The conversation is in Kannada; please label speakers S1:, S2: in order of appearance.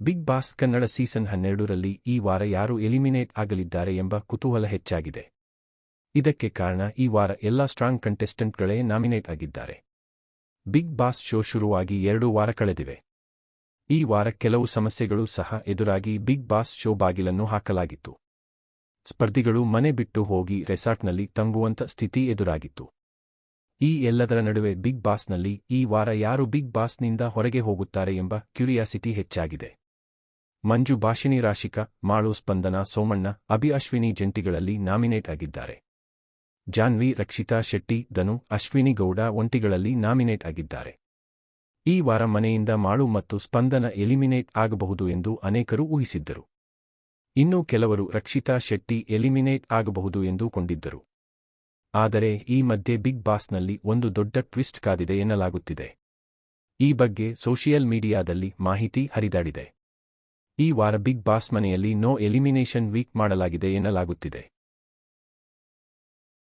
S1: ಬಿಗ್ ಬಾಸ್ ಕನ್ನಡ ಸೀಸನ್ ಹನ್ನೆರಡರಲ್ಲಿ ಈ ವಾರ ಯಾರು ಎಲಿಮಿನೇಟ್ ಆಗಲಿದ್ದಾರೆ ಎಂಬ ಕುತೂಹಲ ಹೆಚ್ಚಾಗಿದೆ. ಇದಕ್ಕೆ ಕಾರಣ ಈ ವಾರ ಎಲ್ಲ ಸ್ಟ್ರಾಂಗ್ ಕಂಟೆಸ್ಟೆಂಟ್ಗಳೇ ನಾಮಿನೇಟ್ ಆಗಿದ್ದಾರೆ. ಬಿಗ್ ಬಾಸ್ ಶೋ ಶುರುವಾಗಿ ಎರಡು ವಾರ ಕಳೆದಿವೆ. ಈ ವಾರ ಕೆಲವು ಸಮಸ್ಯೆಗಳು ಸಹ ಎದುರಾಗಿ ಬಿಗ್ ಬಾಸ್ ಶೋ ಬಾಗಿಲನ್ನು ಹಾಕಲಾಗಿತ್ತು. ಸ್ಪರ್ಧಿಗಳು ಮನೆ ಬಿಟ್ಟು ಹೋಗಿ ರೆಸಾರ್ಟ್ನಲ್ಲಿ ತಂಗುವಂತ ಸ್ಥಿತಿ ಎದುರಾಗಿತ್ತು. ಈ ಎಲ್ಲದರ ನಡುವೆ ಬಿಗ್ ಬಾಸ್ನಲ್ಲಿ ಈ ವಾರ ಯಾರು ಬಿಗ್ ಬಾಸ್ನಿಂದ ಹೊರಗೆ ಹೋಗುತ್ತಾರೆ ಎಂಬ ಕ್ಯೂರಿಯಾಸಿಟಿ ಹೆಚ್ಚಾಗಿದೆ. ಮಂಜು ಭಾಷಿಣಿ ರಾಶಿಕಾ, ಮಾಳು ಸ್ಪಂದನ ಸೋಮಣ್ಣ, ಅಭಿ ಅಶ್ವಿನಿ ಜಂಟಿಗಳಲ್ಲಿ ನಾಮಿನೇಟ್ ಆಗಿದ್ದಾರೆ. ಜಾನ್ವಿ, ರಕ್ಷಿತಾ ಶೆಟ್ಟಿ, ಧನು, ಅಶ್ವಿನಿ ಗೌಡ ಒಂಟಿಗಳಲ್ಲಿ ನಾಮಿನೇಟ್ ಆಗಿದ್ದಾರೆ. ಈ ವಾರ ಮನೆಯಿಂದ ಮಾಳು ಮತ್ತು ಸ್ಪಂದನ ಎಲಿಮಿನೇಟ್ ಆಗಬಹುದು ಎಂದು ಅನೇಕರು ಊಹಿಸಿದ್ದರು. ಇನ್ನೂ ಕೆಲವರು ರಕ್ಷಿತಾ ಶೆಟ್ಟಿ ಎಲಿಮಿನೇಟ್ ಆಗಬಹುದು ಎಂದು ಕೊಂಡಿದ್ದರು. ಆದರೆ ಈ ಮಧ್ಯೆ ಬಿಗ್ ಬಾಸ್ನಲ್ಲಿ ಒಂದು ದೊಡ್ಡ ಟ್ವಿಸ್ಟ್ ಕಾದಿದೆ ಎನ್ನಲಾಗುತ್ತಿದೆ. ಈ ಬಗ್ಗೆ ಸೋಷಿಯಲ್ ಮೀಡಿಯಾದಲ್ಲಿ ಮಾಹಿತಿ ಹರಿದಾಡಿದೆ. ಈ ವಾರ ಬಿಗ್ ಬಾಸ್ ಮನೆಯಲ್ಲಿ ನೋ ಎಲಿಮಿನೇಷನ್ ವೀಕ್ ಮಾಡಲಾಗಿದೆ ಎನ್ನಲಾಗುತ್ತಿದೆ.